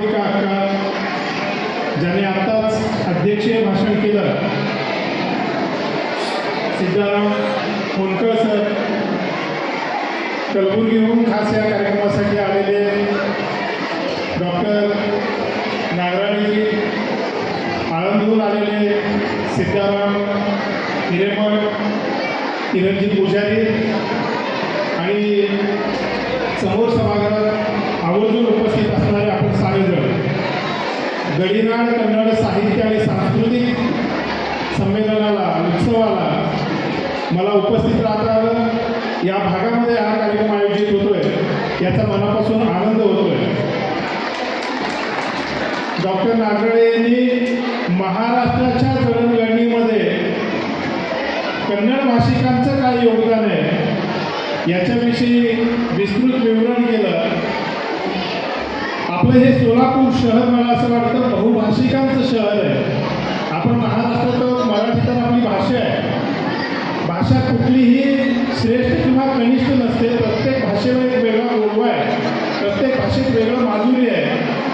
अंबिका अक्का ज्याने आत्ताच अध्यक्षीय भाषण केलं. सिद्धाराम होनकर सर कलबुर्गीहून खास या कार्यक्रमासाठी आलेले डॉक्टर नागराणी आळंदहून आलेले सिद्धाराम हिरेमठ किरणजी पुजारी आणि समोर सभागृहात आवर्जून उपस्थित असणारे आपण गडीनाड कन्नड साहित्य आणि सांस्कृतिक संमेलनाला उत्सवाला मला उपस्थित राहता आलं. या भागामध्ये हा कार्यक्रम आयोजित होतोय. याचा मनापासून आनंद होतोय. डॉक्टर नागडे यांनी महाराष्ट्राच्या जडणघडणीमध्ये कन्नड भाषिकांचं काय योगदान आहे याच्याविषयी विस्तृत विवरण केलं. आपलं हे सोलापूर शहर मला असं वाटतं बहुभाषिकांचं शहर आहे. आपण महाराष्ट्रात मराठी तर आपली भाषा आहे. भाषा कुठलीही श्रेष्ठ किंवा कनिष्ठ नसते. प्रत्येक भाषेवर एक वेगळा गोडवा आहे. प्रत्येक भाषेत वेगळं माधुरी आहे.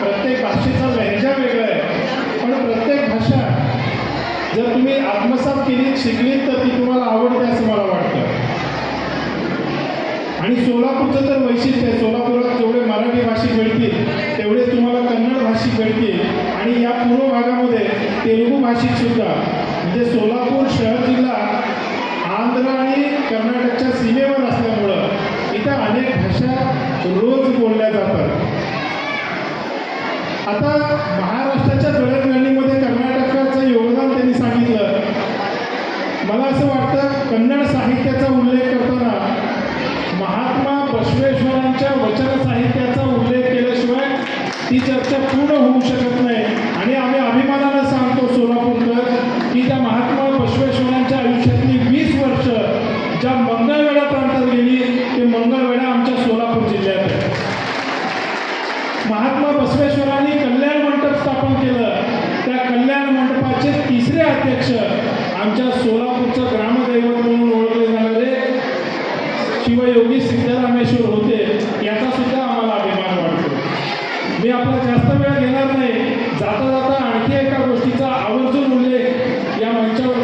प्रत्येक भाषेचा लहजा वेगळा आहे. पण प्रत्येक भाषा जर तुम्ही आत्मसात केली शिकलीत तर ती तुम्हाला आवडते असं मला वाटतं. आणि सोलापूरचं तर वैशिष्ट्य आहे. सोलापुरात जेवढे मराठी भाषिक मिळतील तेवढेच तुम्हाला कन्नड भाषिक मिळतील आणि या पूर्व भागामध्ये तेलुगू भाषिक सुद्धा म्हणजे सोलापूर शहर जिल्हा आंध्र आणि कर्नाटकच्या सीमेवर असल्यामुळं इथं अनेक भाषा रोज बोलल्या जातात. आता महाराष्ट्राच्या जडणघडणीमध्ये कर्नाटकाचं योगदान त्यांनी सांगितलं. मला असं वाटतं कन्नड साहित्याचा उल्लेख करताना महात्मा बसवेश्वरांच्या वचन साहित्याचा उल्लेख केल्याशिवाय ती चर्चा पूर्ण होऊ शकत नाही. आणि आम्ही अभिमान महात्मा बसवेश्वरांनी कल्याण मंडप स्थापन केलं. त्या कल्याण मंडपाचे तिसरे अध्यक्ष आमच्या सोलापूरचं ग्रामदैवत म्हणून ओळखले जाणारे शिवयोगी सिद्धरामेश्वर होते. याचा सुद्धा आम्हाला अभिमान वाटतो. मी आपला जास्त वेळ घेणार नाही. जाता जाता आणखी एका गोष्टीचा आवर्जून उल्लेख या मंचावर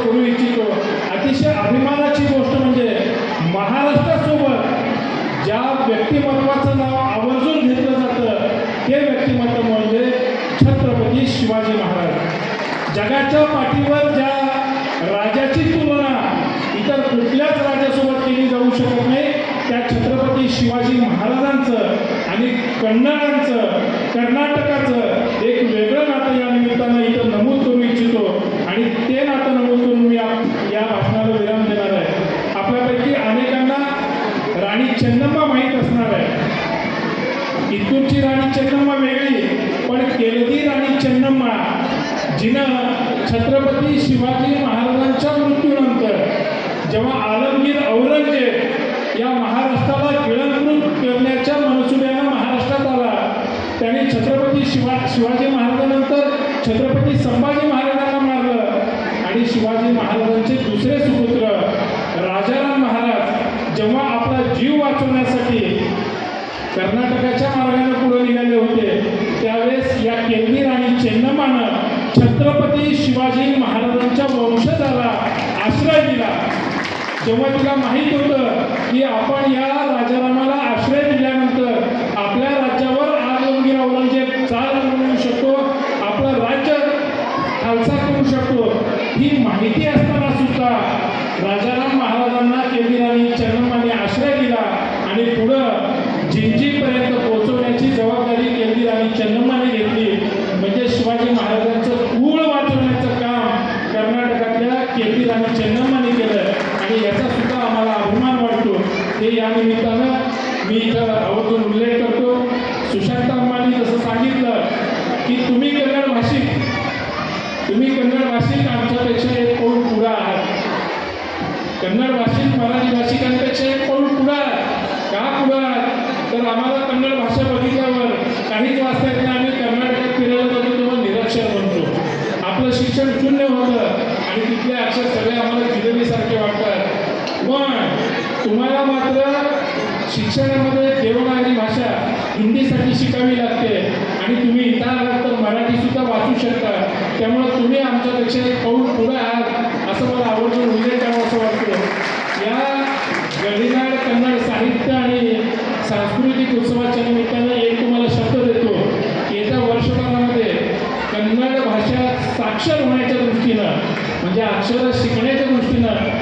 महाराज. जगाच्या पाठीवर ज्या राजाची तुलना इतर कुठल्याच राजासोबत केली जाऊ शकत नाही त्या छत्रपती शिवाजी महाराजांचं आणि कन्नडांचं कर्नाटकाचं एक वेगळं नातं या निमित्तानं इथं नमूद करू इच्छितो. आणि ते नातं नमूद करून मी या भाषणाला विराम देणार आहे. आपल्यापैकी अनेकांना राणी चेन्नम्मा माहीत असणार आहे. इथूनची राणी चेन्नम्मा वेगळी पण केलदी आणि चेन्नम्मा जिनं छत्रपती शिवाजी महाराजांच्या मृत्यूनंतर जेव्हा आलमगीर औरंगजेब या महाराष्ट्राला गिळंकृत करण्याच्या मनसुब्यानं महाराष्ट्रात आला त्याने छत्रपती शिवा शिवाजी महाराजांनंतर छत्रपती संभाजी महाराजांना मारलं आणि शिवाजी महाराजांचे दुसरे सुपुत्र राजाराम महाराज जेव्हा आपला जीव वाचवण्यासाठी कर्नाटकाच्या मार्गाने पुढे निघाले होते. त्यावेळेस या केंद्रीय आणि चेन्नम्मानं छत्रपती शिवाजी महाराजांच्या वंशजाला आश्रय दिला. जेव्हा तिला माहीत होतं की आपण या राजारामाला आश्रय दिल्यानंतर आपल्या राज्यावर आजमगीर औरंगजेब चाल बनवू शकतो आपलं राज्य खालसा करू शकतो ही माहिती असताना सुद्धा राजाराम महाराजांना केंद्रीराणी चन्नमाने आश्रय दिला आणि पुढं जन्माने घेतली. म्हणजे शिवाजी महाराजांचं कुळ वाचवण्याचं काम कर्नाटकातल्या केंद्रीराणी चन्नम्माने केलं. आणि याचा सुद्धा आम्हाला अभिमान वाटतो. हे या निमित्तानं मी इथं आवर्जून उल्लेख करतो. सुशांत अंबानी जसं सांगितलं की तुम्ही कन्नड भाषिक. तुम्ही कन्नड भाषिक आमच्यापेक्षा एक कोण पुढं आहात? कन्नड भाषिक मराठी भाषिकांपेक्षा एक पाऊल पुढं आहात का पुढं आहात तर आम्हाला कन्नड भाषा बघितल्यावर काहीच वाचता येत नाही आम्ही कर्नाटकात फिरायला जातो तेव्हा निरक्षर बनतो आपलं शिक्षण शून्य होतं आणि तिथले अक्षर सगळे आम्हाला जिलेबीसारखे वाटतात. पण तुम्हाला मात्र शिक्षणामध्ये देवनागरी भाषा हिंदीसाठी शिकावी लागते. आणि तुम्ही इथं आलात तर मराठी सुद्धा वाचू शकता. त्यामुळे तुम्ही आमच्यापेक्षा एक पाऊल पुढे आहात असं मला आवडून उल्लेख करावा असं वाटतं. या गडीनाड कन्नड साहित्य आणि सांस्कृतिक उत्सवाच्या निमित्तानं एक तुम्हाला शब्द देतो. येत्या वर्षभरामध्ये कन्नड भाषा साक्षर होण्याच्या दृष्टीनं म्हणजे अक्षर शिकण्याच्या दृष्टीनं